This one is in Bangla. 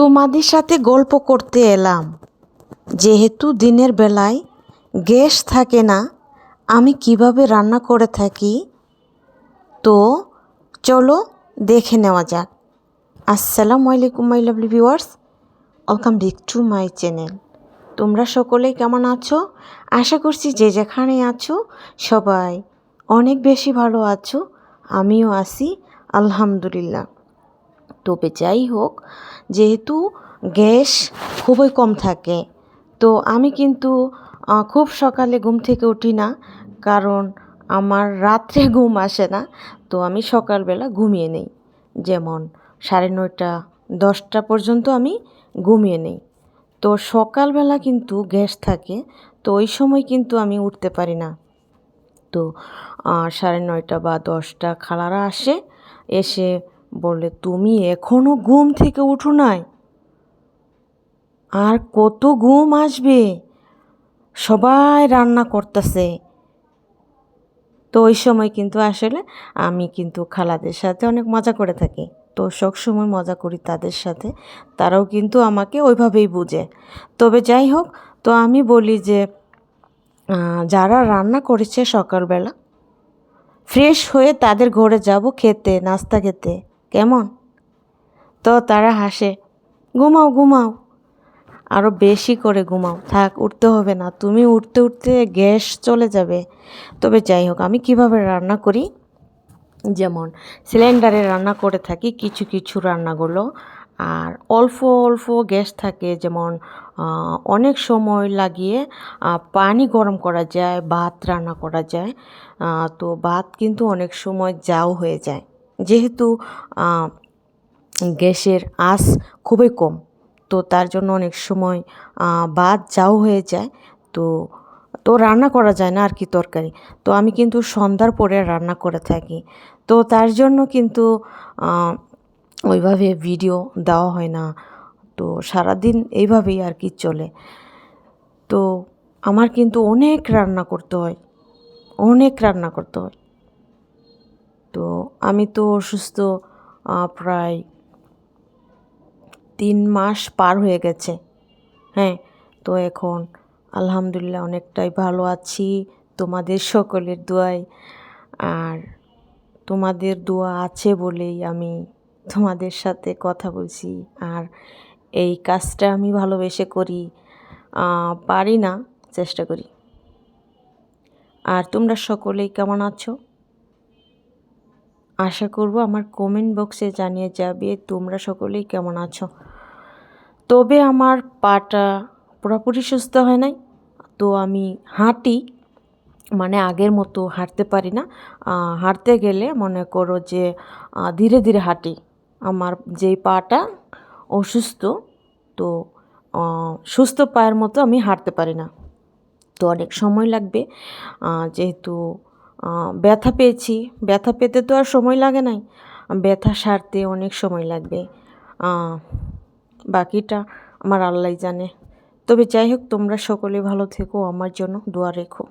তোমাদের সাথে গল্প করতে এলাম। যেহেতু দিনের বেলায় গ্যাস থাকে না, আমি কীভাবে রান্না করে থাকি? তো চলো দেখে নেওয়া যাক। আসসালামু আলাইকুম, my lovely viewers. Welcome back to my channel. তোমরা সকলেই কেমন আছো? আশা করছি যে যেখানে আছো, সবাই অনেক বেশি ভালো আছো। আমিও আছি, আলহামদুলিল্লাহ। তবে যাই হোক, যেহেতু গ্যাস খুবই কম থাকে। তো আমি কিন্তু খুব সকালে ঘুম থেকে উঠি না, কারণ আমার রাত্রে ঘুম আসে না, তো আমি সকালবেলা ঘুমিয়ে নেই। যেমন সাড়ে নয়টা, দশটা পর্যন্ত আমি ঘুমিয়ে নেই। তো সকালবেলা কিন্তু গ্যাস থাকে, তো ওই সময় কিন্তু আমি উঠতে পারি না। তো সাড়ে নয়টা বা দশটা খালারা আসে, এসে বলে তুমি এখনও ঘুম থেকে উঠো নাই? আর কত ঘুম আসবে? সবাই রান্না করতেছে। তো ওই সময় কিন্তু আসলে আমি কিন্তু খালাদের সাথে অনেক মজা করে থাকি। তো সব সময় মজা করি তাদের সাথে। তারাও কিন্তু আমাকে ওইভাবেই বুঝে। তবে যাই হোক, তো আমি বলি যে যারা রান্না করেছে সকালবেলা, ফ্রেশ হয়ে তাদের ঘরে যাব খেতে, নাস্তা খেতে। কেমন? তো তারা হাসে, ঘুমাও ঘুমাও। আরও বেশি করে ঘুমাও। থাক, উঠতে হবে না। তুমি উঠতে উঠতে গ্যাস চলে যাবে। তবে যাই হোক, আমি কীভাবে রান্না করি? যেমন, সিলিন্ডারে রান্না করে থাকি কিছু কিছু রান্নাগুলো। আর অল্প অল্প গ্যাস থাকে। যেমন অনেক সময় লাগিয়ে পানি গরম করা যায়, ভাত রান্না করা যায়। তো ভাত কিন্তু অনেক সময় যাও হয়ে যায়। যেহেতু গ্যাসের আঁচ খুবই কম, তো তার জন্য অনেক সময় বাদ যাও হয়ে যায়, তো তো রান্না করা যায় না আর কি তরকারি। তো আমি কিন্তু সন্ধ্যার পরে রান্না করে থাকি। তো তার জন্য কিন্তু ওইভাবে ভিডিও দেওয়া হয় না, তো সারাদিন এইভাবেই আর কি চলে। তো আমার কিন্তু অনেক রান্না করতে হয়, অনেক রান্না করতে হয়। তো আমি তো অসুস্থ প্রায় তিন মাস পার হয়ে গেছে। হ্যাঁ তো এখন আলহামদুলিল্লাহ অনেকটাই ভালো আছি। তোমাদের সকলের দোয়ায়। আর তোমাদের দোয়া আছে বলেই আমি তোমাদের সাথে কথা বলছি। আর এই কাজটা আমি ভালোবেসে করি পারি না, চেষ্টা করি। আর তোমরা সকলেই কেমন আছো? আশা করব আমার কমেন্ট বক্সে জানিয়ে যাবে তোমরা সকলেই কেমন আছো। তবে আমার পাটা পুরোপুরি সুস্থ হয় নাই, তো আমি হাঁটি মানে আগের মতো হাঁটতে পারি না। হাঁটতে গেলে মনে করো যে ধীরে ধীরে হাঁটি। আমার যেই পাটা অসুস্থ, তো সুস্থ পায়ের মতো আমি হাঁটতে পারি না। তো অনেক সময় লাগবে যেহেতু ব্যথা পেয়েছি। ব্যথা পেতে তো আর সময় লাগে নাই। ব্যথা সারতে অনেক সময় লাগবে। বাকিটা আমার আল্লাহ জানে। তবে যাই হোক, তোমরা সকলে ভালো থেকো, আমার জন্য দোয়া রেখো।